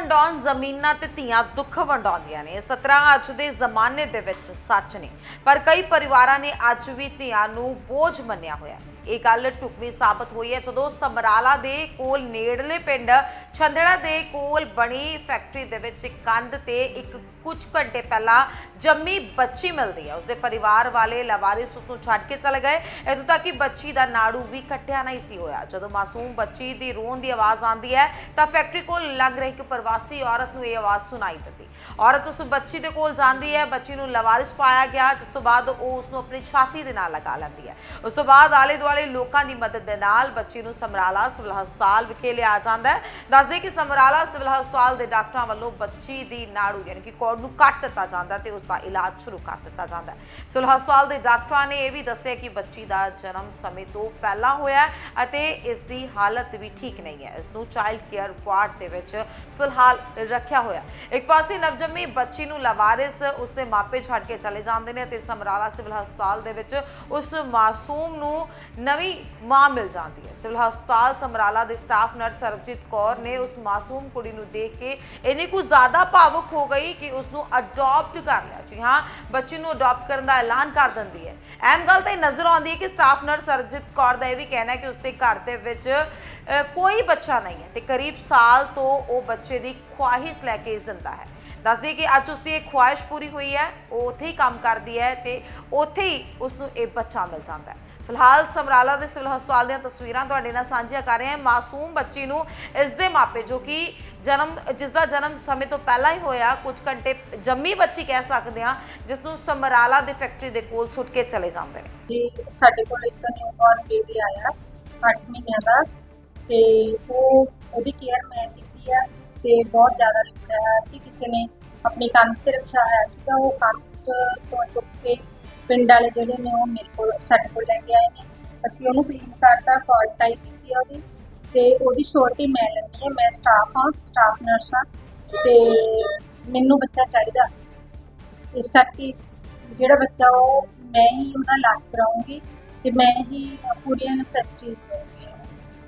ਵੰਡਾਉਣ, ਜ਼ਮੀਨਾਂ ਤੇ ਧੀਆਂ ਦੁੱਖ ਵੰਡਾਉਂਦੀਆਂ ਨੇ। ਇਹ ਸਤਰਾਂ ਅੱਜ ਦੇ ਜ਼ਮਾਨੇ ਦੇ ਵਿੱਚ ਸੱਚ ਨੇ, ਪਰ ਕਈ ਪਰਿਵਾਰਾਂ ਨੇ ਅੱਜ ਵੀ ਧੀਆਂ ਨੂੰ ਬੋਝ ਮੰਨਿਆ ਹੋਇਆ। ਇਹ ਗੱਲ ਢੁਕਵੀਂ ਸਾਬਤ ਹੋਈ ਹੈ ਜਦੋਂ ਸਮਰਾਲਾ ਦੇ ਕੋਲ ਨੇੜਲੇ ਪਿੰਡ ਛੰਦੜਾ ਦੇ ਕੋਲ ਬਣੀ ਫੈਕਟਰੀ ਦੇ ਵਿੱਚ ਇੱਕ ਕੰਧ ਤੇ ਇੱਕ ਕੁਝ ਘੰਟੇ ਪਹਿਲਾਂ ਜੰਮੀ ਬੱਚੀ ਮਿਲਦੀ ਹੈ। ਉਸਦੇ ਪਰਿਵਾਰ ਵਾਲੇ ਲਵਾਰਿਸ ਉਸ ਨੂੰ ਛੱਡ ਕੇ ਚਲੇ ਗਏ। ਇਦੋਂ ਤੱਕ ਕਿ ਬੱਚੀ ਦਾ ਨਾੜੂ ਵੀ ਕੱਟਿਆ ਨਹੀਂ ਸੀ ਹੋਇਆ। ਜਦੋਂ ਮਾਸੂਮ ਬੱਚੀ ਦੀ ਰੋਣ ਦੀ ਆਵਾਜ਼ ਆਉਂਦੀ ਹੈ, ਤਾਂ ਫੈਕਟਰੀ ਕੋਲ ਲੱਗ ਰਹੀ ਇੱਕ ਪ੍ਰਵਾਸੀ ਔਰਤ ਨੂੰ ਇਹ ਆਵਾਜ਼ ਸੁਣਾਈ ਦਿੱਤੀ ਔਰਤ ਉਸ ਬੱਚੀ ਦੇ ਕੋਲ ਜਾਂਦੀ ਹੈ। ਬੱਚੀ ਨੂੰ ਲਵਾਰਿਸ ਪਾਇਆ ਗਿਆ, ਜਿਸ ਤੋਂ ਬਾਅਦ ਉਹ ਉਸ ਨੂੰ ਆਪਣੀ ਛਾਤੀ ਦੇ ਨਾਲ ਲਗਾ ਲੈਂਦੀ ਹੈ। ਉਸ ਤੋਂ ਬਾਅਦ ਆਲੇ ਦੁਆਲੇ ਲੋਕਾਂ ਦੀ ਮਦਦ ਦੇ ਨਾਲ ਬੱਚੀ ਨੂੰ ਸਮਰਾਲਾ ਸਿਵਲ ਹਸਪਤਾਲ ਵਿਖੇ ਲਿਆ ਜਾਂਦਾ ਹੈ। ਦੱਸਦੇ ਕਿ ਸਮਰਾਲਾ ਸਿਵਲ ਹਸਪਤਾਲ ਦੇ ਡਾਕਟਰਾਂ ਵੱਲੋਂ ਬੱਚੀ ਦੀ ਨਾੜੂ ਯਾਨੀ ਕਿ ਕੋਡ ਨੂੰ ਕੱਟ ਦਿੱਤਾ ਜਾਂਦਾ ਤੇ ਉਸ ਦਾ ਇਲਾਜ ਸ਼ੁਰੂ ਕਰ ਦਿੱਤਾ ਜਾਂਦਾ ਸਿਵਲ ਹਸਪਤਾਲ ਦੇ ਡਾਕਟਰਾਂ ਨੇ ਇਹ ਵੀ ਦੱਸਿਆ ਕਿ ਬੱਚੀ ਦਾ ਜਨਮ ਸਮੇਂ ਤੋਂ ਪਹਿਲਾਂ ਹੋਇਆ ਅਤੇ ਇਸ ਦੀ ਹਾਲਤ ਵੀ ਠੀਕ ਨਹੀਂ ਹੈ। ਇਸ ਨੂੰ ਚਾਈਲਡ ਕੇਅਰ ਵਾਰਡ ਦੇ ਵਿੱਚ ਫਿਲਹਾਲ ਰੱਖਿਆ ਹੋਇਆ ਇੱਕ ਪਾਸੇ ਨਵਜੰਮੀ ਬੱਚੀ ਨੂੰ ਲਵਾਰਿਸ ਉਸਦੇ ਮਾਪੇ ਛੱਡ ਕੇ ਚਲੇ ਜਾਂਦੇ ਨੇ ਤੇ ਸਮਰਾਲਾ ਸਿਵਲ ਹਸਪਤਾਲ ਦੇ ਵਿੱਚ ਉਸ ਮਾਸੂਮ ਨੂੰ ਨਵੀਂ ਮਾਂ ਮਿਲ ਜਾਂਦੀ ਹੈ। ਸਿਵਲ ਹਸਪਤਾਲ ਸਮਰਾਲਾ ਦੇ ਸਟਾਫ ਨਰਸ ਸਰਬਜੀਤ ਕੌਰ ਨੇ ਉਸ ਮਾਸੂਮ ਕੁੜੀ ਨੂੰ ਦੇਖ ਕੇ ਇੰਨੀ ਕੁ ਜ਼ਿਆਦਾ ਭਾਵੁਕ ਹੋ ਗਈ ਕਿ ਉਸ ਨੂੰ ਅਡਾਪਟ ਕਰ ਲਿਆ। ਜੀ ਹਾਂ, ਬੱਚੀ ਨੂੰ ਅਡਾਪਟ ਕਰਨ ਦਾ ਐਲਾਨ ਕਰ ਦਿੰਦੀ ਹੈ। ਅਹਿਮ ਗੱਲ ਤਾਂ ਨਜ਼ਰ ਆਉਂਦੀ ਹੈ ਕਿ ਸਟਾਫ ਨਰਸ ਸਰਬਜੀਤ ਕੌਰ ਦਾ ਇਹ ਵੀ ਕਹਿਣਾ ਹੈ ਕਿ ਉਸਦੇ ਘਰ ਦੇ ਵਿੱਚ ਕੋਈ ਬੱਚਾ ਨਹੀਂ ਹੈ ਤੇ ਕਰੀਬ ਸਾਲ ਤੋਂ ਉਹ ਬੱਚੇ ਦੀ ਖੁਆਹਿਸ਼ ਲੈ ਕੇ ਜ਼ਿੰਦਾ ਹੈ। ਦੱਸਦੀ ਕਿ ਅੱਜ ਉਸਦੀ ਇਹ ਖੁਆਇਸ਼ ਪੂਰੀ ਹੋਈ ਹੈ, ਉਹ ਉੱਥੇ ਹੀ ਕੰਮ ਕਰਦੀ ਹੈ ਤੇ ਉੱਥੇ ਹੀ ਉਸ ਨੂੰ ਇਹ ਬੱਚਾ ਮਿਲ ਜਾਂਦਾ ਹੈ। ਫਿਲਹਾਲ ਸਮਰਾਲਾ ਦੇ ਸਿਵਲ ਹਸਪਤਾਲ ਦੀਆਂ ਤਸਵੀਰਾਂ ਤੁਹਾਡੇ ਨਾਲ ਸਾਂਝੀਆਂ ਕਰ ਰਹੇ ਹਾਂ। ਮਾਸੂਮ ਬੱਚੀ ਨੂੰ ਇਸ ਦੇ ਮਾਪੇ, ਜੋ ਕਿ ਜਨਮ, ਜਿਸ ਦਾ ਜਨਮ ਸਮੇਂ ਤੋਂ ਪਹਿਲਾਂ ਹੀ ਹੋਇਆ, ਕੁਝ ਘੰਟੇ ਜੰਮੀ ਬੱਚੀ ਕਹਿ ਸਕਦੇ ਹਾਂ, ਜਿਸ ਨੂੰ ਸਮਰਾਲਾ ਦੀ ਫੈਕਟਰੀ ਦੇ ਕੋਲ ਸੁੱਟ ਕੇ ਚਲੇ ਜਾਂਦੇ ਨੇ। ਜੀ, ਸਾਡੇ ਕੋਲ ਇੱਕ ਨਿਊਬੋਰਨ ਬੇਬੀ ਆਇਆ 8 ਮਹੀਨਿਆਂ ਦਾ, ਤੇ ਉਹ ਉਹਦੀ ਕੇਅਰ ਮੈਂ ਕੀਤੀ ਆ, ਤੇ ਬਹੁਤ ਜ਼ਿਆਦਾ ਲਿਖਿਆ ਹੋਇਆ ਸੀ। ਕਿਸੇ ਨੇ ਆਪਣੀ ਕੰਧ ਤੇ ਰੱਖਿਆ ਹੋਇਆ ਸੀਗਾ, ਉਹ ਕੰਧ ਤੋਂ ਚੁੱਕ ਕੇ ਪਿੰਡ ਵਾਲੇ ਜਿਹੜੇ ਨੇ ਉਹ ਮੇਰੇ ਕੋਲ ਸਾਡੇ ਕੋਲ ਲੈ ਕੇ ਆਏ ਨੇ। ਅਸੀਂ ਉਹਨੂੰ ਕਲੀਨ ਕਰਤਾ ਕਾਰਡ ਟਾਈਪ ਕੀਤੀ ਆ ਉਹਦੀ ਤੇ ਉਹਦੀ ਸ਼ੋਰਟੀ ਮੈਂ ਲੈਣੀ ਹੈ, ਮੈਂ ਸਟਾਫ ਹਾਂ ਸਟਾਫ ਨਰਸ ਹਾਂ ਤੇ ਮੈਨੂੰ ਬੱਚਾ ਚਾਹੀਦਾ। ਇਸ ਕਰਕੇ ਜਿਹੜਾ ਬੱਚਾ ਉਹ ਮੈਂ ਹੀ ਉਹਦਾ ਇਲਾਜ ਕਰਾਉਂਗੀ ਤੇ ਮੈਂ ਹੀ ਪੂਰੀਆਂ ਨੈਸੈਸਿਟੀਜ਼